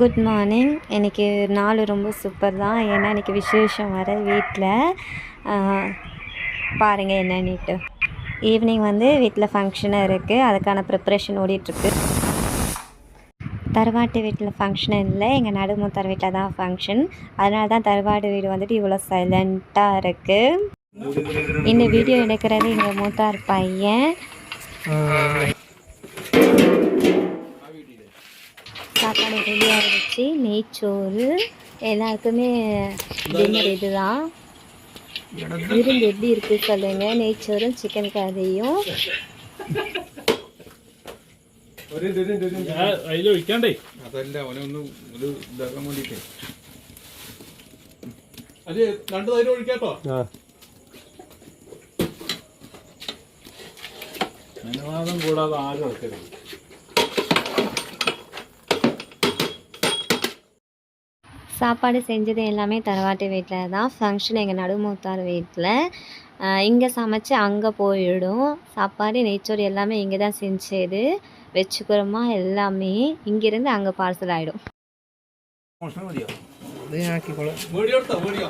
Good morning இன்றைக்கி நாள் ரொம்ப சூப்பர் தான். ஏன்னா இன்றைக்கி விசேஷம் வர வீட்டில் பாருங்கள் என்னன்னுட்டு. ஈவினிங் வந்து வீட்டில் ஃபங்க்ஷன் இருக்குது அதுக்கான ப்ரிப்ரேஷன் ஓடிட்டுருக்கு. தருவாட்டு வீட்டில் ஃபங்க்ஷன் இல்லை. எங்கள் நடுமூத்தார் வீட்டில் தான் ஃபங்க்ஷன் அதனால தான் தருவாடு வீடு வந்துட்டு இவ்வளோ சைலண்ட்டாக இருக்குது இந்த வீடியோ எடுக்கிறது எங்கள் மூத்தார் பையன். ரெடி ஆகிடுச்சு நெய்ச்சோறு எல்லாருக்குமே டின்னர் இதுதான் விருந்து எப்படி இருக்கு சொல்லுங்க நெய்ச்சோறும் சிக்கன் கறியும் അതിലൊഴിക്കാണ്ടേ അതല്ല അവനൊന്ന് ഒരു ഇതാക്കാൻ വേണ്ടിട്ടേ അത് രണ്ട് തൈര് ഒഴിക്കാട്ടോ അനുവാദം കൂടാതെ ആരും ഇറക്കരുത് சாப்பாடு செஞ்சது எல்லாமே தரவாட்டு வீட்டில் தான் ஃபங்க்ஷன் எங்கள் நடுமூத்தார் வீட்டில் இங்கே சமைச்சு அங்கே போயிடும் சாப்பாடு நெய்ச்சோறு எல்லாமே இங்கே தான் செஞ்சது வச்சுக்கிறோமா எல்லாமே இங்கேருந்து அங்கே பார்சல் ஆகிடும் വീഡിയോ എടുത്തോ വീഡിയോ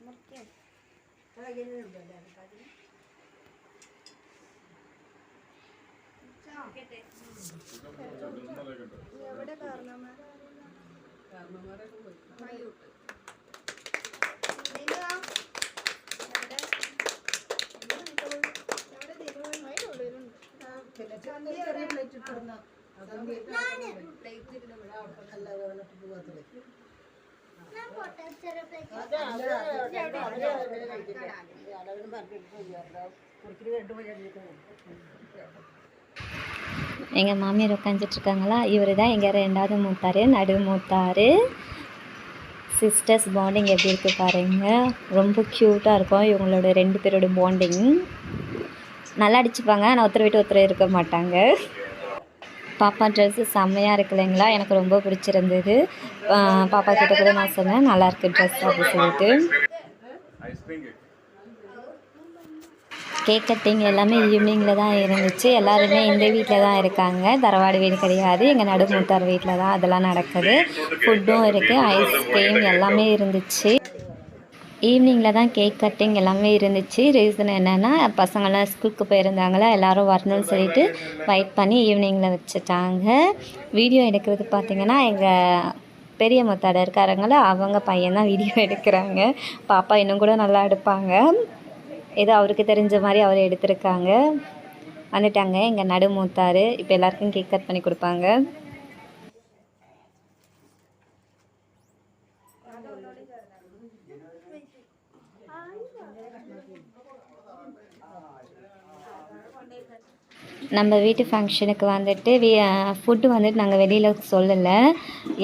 മുറിക്കാൻ എവിടെ കാരണമാരെ കാരണമാരൊക്കെ പോയി. മയൂട്ട് പ്ലേറ്റ് ഇടുന്ന ഇവിടെ അവിടെ നല്ല വേണ്ടിട്ട് പോകാത്ത எங்கள் மாமியார் உட்காந்துட்ருக்காங்களா இவர் தான் எங்கள் ரெண்டாவது மூத்தார் நடு மூத்தார். சிஸ்டர்ஸ் பாண்டிங் எப்படி இருக்குது பாருங்க. ரொம்ப க்யூட்டாக இருக்கும். இவங்களோட ரெண்டு பேரோட பாண்டிங் நல்லா அடிச்சுப்பாங்க. ஆனால் ஒருத்தர் விட்டு ஒருத்தர் இருக்க மாட்டாங்க. பாப்பா ட்ரெஸ்ஸு செம்மையாக இருக்கு இல்லைங்களா? எனக்கு ரொம்ப பிடிச்சிருந்தது. பாப்பா கிட்ட கூட நான் சொன்னேன் நல்லா இருக்கு ட்ரெஸ் அப்படின்னு சொல்லிட்டு. கேக் கட்டிங் எல்லாமே ஈவினிங்கில் தான் இருந்துச்சு. எல்லாருமே இந்த வீட்டில் தான் இருக்காங்க. தரவாடு வீடு கிடையாது. எங்கள் நடுமூத்தார் வீட்டில் தான் அதெல்லாம் நடக்குது. ஃபுட்டும் இருக்குது ஐஸ்கிரீம் எல்லாமே இருந்துச்சு. ஈவினிங்கில் தான் கேக் கட்டிங் எல்லாமே இருந்துச்சு. ரீசன் என்னென்னா பசங்களாம் ஸ்கூலுக்கு போயிருந்தாங்களா எல்லோரும் வரணும்னு சொல்லிட்டு வெயிட் பண்ணி ஈவினிங்கில் வச்சுட்டாங்க. வீடியோ எடுக்கிறது பார்த்திங்கன்னா எங்கள் பெரிய மொத்தாட இருக்காருங்கள அவங்க பையன் தான் வீடியோ எடுக்கிறாங்க. பாப்பா இன்னும் கூட நல்லா எடுப்பாங்க. ஏதோ அவருக்கு தெரிஞ்ச மாதிரி அவர் எடுத்திருக்காங்க. வந்துட்டாங்க. எங்கள் நடு மூத்தார் இப்போ எல்லாருக்கும் கேக் கட் பண்ணி கொடுப்பாங்க. நம்ம வீட்டு ஃபங்க்ஷனுக்கு வந்துட்டு வி ஃபுட்டு வந்துட்டு நாங்கள் வெளியில் சொல்லலை.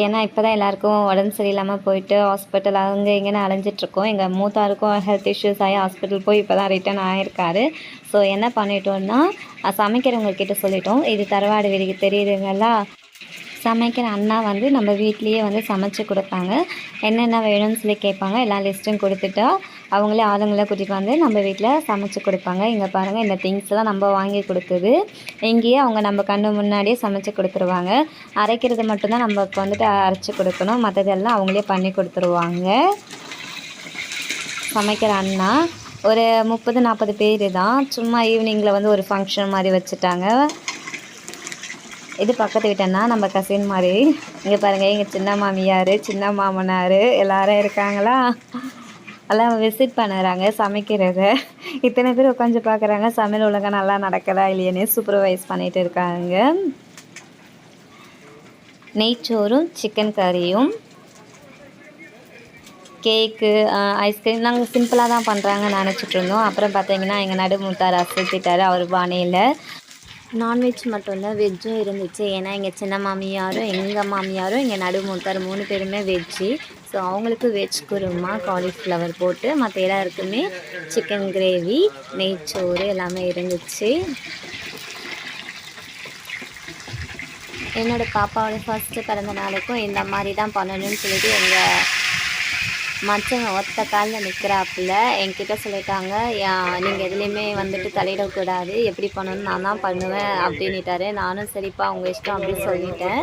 ஏன்னா இப்போ தான் எல்லாருக்கும் உடம்பு சரியில்லாமல் போயிட்டு ஹாஸ்பிட்டல் அங்கே இங்கேன்னு அலைஞ்சிட்ருக்கோம். எங்கள் மூத்தாருக்கும் ஹெல்த் இஷ்யூஸ் ஆகி ஹாஸ்பிட்டல் போய் இப்போ தான் ரிட்டர்ன் ஆகிருக்காரு ஸோ என்ன பண்ணிட்டோம்னா சமைக்கிறவங்கக்கிட்ட சொல்லிட்டோம். இது தரவாடு வீடுக்கு தெரியுதுங்களா? சமைக்கிற அண்ணா வந்து நம்ம வீட்லேயே வந்து சமைச்சு கொடுப்பாங்க. என்னென்ன வேணும்னு சொல்லி கேட்பாங்க. எல்லா லிஸ்ட்டும் கொடுத்துட்டா அவங்களே ஆளுங்களை கூட்டிகிட்டு வந்து நம்ம வீட்டில் சமைச்சு கொடுப்பாங்க. இங்கே பாருங்கள் இந்த திங்ஸ்லாம் நம்ம வாங்கி கொடுத்தது இங்கேயே அவங்க நம்ம கண்ணு முன்னாடியே சமைச்சு கொடுத்துருவாங்க. அரைக்கிறது மட்டும்தான் நமக்கு வந்துட்டு அரைச்சி கொடுக்கணும். மற்றதெல்லாம் அவங்களே பண்ணி கொடுத்துருவாங்க. சமைக்கிற அண்ணா ஒரு முப்பது நாற்பது பேர் தான். சும்மா ஈவினிங்கில் வந்து ஒரு ஃபங்க்ஷன் மாதிரி வச்சுட்டாங்க. இது பக்கத்து வீட்டன்னா நம்ம கசின் மாதிரி. இங்கே பாருங்கள் எங்கள் சின்ன மாமியார் சின்ன மாமனார் எல்லாரும் இருக்காங்களா? எல்லாம் விசிட் பண்ணுறாங்க சமைக்கிறத. இத்தனை பேர் உட்காந்து பார்க்குறாங்க சமையல் ஒழுங்கா நல்லா நடக்குதா இல்லையேன்னு சூப்பர்வைஸ் பண்ணிட்டு இருக்காங்க. நெய்ச்சோறும் சிக்கன் கறியும் கேக்கு ஐஸ்கிரீம் நாங்கள் சிம்பிளாக தான் பண்ணுறாங்க நினச்சிட்டு இருந்தோம். அப்புறம் பார்த்தீங்கன்னா எங்கள் நடுமுத்தார் அசத்திட்டார் அவர் பானையில். நான்வெஜ் மட்டும் இல்லை வெஜ்ஜும் இருந்துச்சு. ஏன்னா எங்கள் சின்ன மாமியாரும் எங்கள் மாமியாரும் எங்கள் நடுமுத்தார் மூணு பேருமே வெஜ்ஜு ஸோ அவங்களுக்கு வெஜ் குருமா காலிஃப்ளவர் போட்டு மற்ற எல்லாருக்குமே சிக்கன் கிரேவி நெய்ச்சோறு எல்லாமே இருந்துச்சு. என்னோடய பாப்பாவோட ஃபஸ்ட்டு பிறந்த நாளுக்கும் இந்த மாதிரி தான் பண்ணணும்னு சொல்லிட்டு எங்கள் மச்சங்க ஒத்த காலில் நிற்கிறாப்புல என்கிட்ட சொல்லிட்டாங்க நீங்கள் எதுலேயுமே வந்துட்டு தலையிடக்கூடாது. எப்படி பண்ணணும்னு நான் தான் பண்ணுவேன் அப்படின்னுட்டாரு. நானும் சரிப்பா அவங்க இஷ்டம் அப்படின்னு சொல்லிட்டேன்.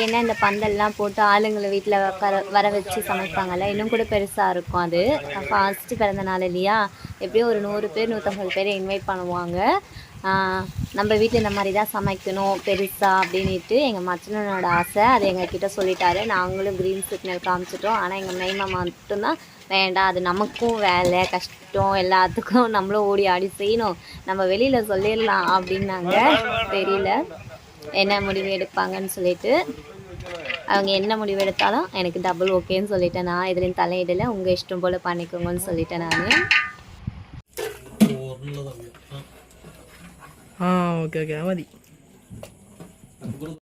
ஏன்னா இந்த பந்தல்லாம் போட்டு ஆளுங்களை வீட்டில் உட்கார வர வச்சு சமைப்பாங்கல்ல இன்னும் கூட பெருசாக இருக்கும் அது. ஃபஸ்ட்டு பிறந்த நாள் இல்லையா? எப்படியும் ஒரு நூறு பேர் நூற்றம்பது பேர் இன்வைட் பண்ணுவாங்க. நம்ம வீட்டில் இந்த மாதிரி தான் சமைக்கணும் பெருசாக அப்படின்ட்டு எங்கள் மச்சனனோட ஆசை. அது எங்ககிட்ட சொல்லிட்டாரு. நாங்களும் க்ரீன் சிக்னல் காமிச்சிட்டோம். ஆனால் எங்கள் மெய்மா மட்டும்தான் வேண்டாம் அது நமக்கும் வேலை கஷ்டம் எல்லாத்துக்கும் நம்மளும் ஓடி ஆடி செய்யணும். நம்ம வெளியில் சொல்லிடலாம் அப்படின்னாங்க. தெரியல. என்ன முடிவு எடுப்பாங்கன்னு சொல்லிட்டு அவங்க என்ன முடிவு எடுத்தாலும் எனக்கு டபுள் ஓகேன்னு சொல்லிட்டேன். நான் இதுலேயும் தலையிடலை. உங்கள் இஷ்டம் போல் பண்ணிக்கோங்கன்னு சொல்லிட்டேன் நான். ഓക്കെ ഓക്കെ അത് മതി ആ